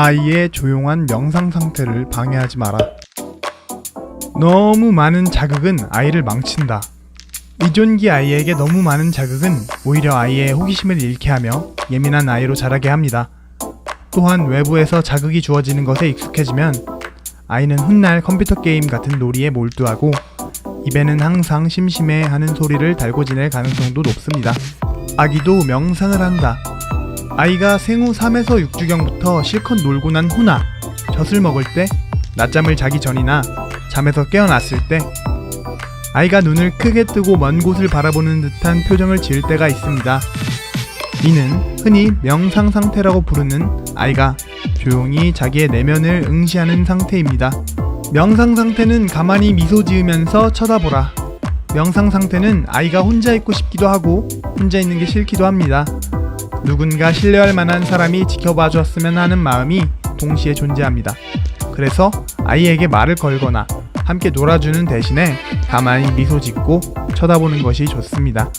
아이의 조용한 명상 상태를 방해하지 마라. 너무 많은 자극은 아이를 망친다. 이존기 아이에게 너무 많은 자극은 오히려 아이의 호기심을 잃게 하며 예민한 아이로 자라게 합니다. 또한 외부에서 자극이 주어지는 것에 익숙해지면 아이는 훗날 컴퓨터 게임 같은 놀이에 몰두하고 입에는 항상 심심해 하는 소리를 달고 지낼 가능성도 높습니다. 아기도 명상을 한다. 아이가 생후 3에서 6주경부터 실컷 놀고 난 후나 젖을 먹을 때 낮잠을 자기 전이나 잠에서 깨어났을 때 아이가 눈을 크게 뜨고 먼 곳을 바라보는 듯한 표정을 지을 때가 있습니다. 이는 흔히 명상 상태라고 부르는 아이가 조용히 자기의 내면을 응시하는 상태입니다. 명상 상태는 가만히 미소 지으면서 쳐다보라. 명상 상태는 아이가 혼자 있고 싶기도 하고 혼자 있는 게 싫기도 합니다. 누군가 신뢰할 만한 사람이 지켜봐 줬으면 하는 마음이 동시에 존재합니다. 그래서 아이에게 말을 걸거나 함께 놀아주는 대신에 가만히 미소 짓고 쳐다보는 것이 좋습니다.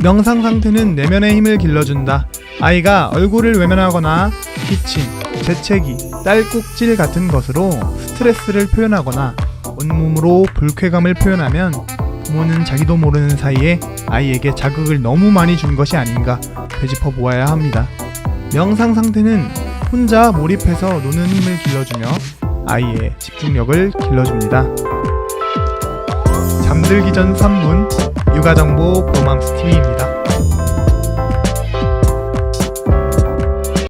명상 상태는 내면의 힘을 길러준다. 아이가 얼굴을 외면하거나 기침, 재채기, 딸꾹질 같은 것으로 스트레스를 표현하거나 온몸으로 불쾌감을 표현하면 부모는 자기도 모르는 사이에 아이에게 자극을 너무 많이 준 것이 아닌가 되짚어 보아야 합니다. 명상 상태는 혼자 몰입해서 노는 힘을 길러주며 아이의 집중력을 길러줍니다. 잠들기 전 3분 육아정보 로맘스 TV입니다.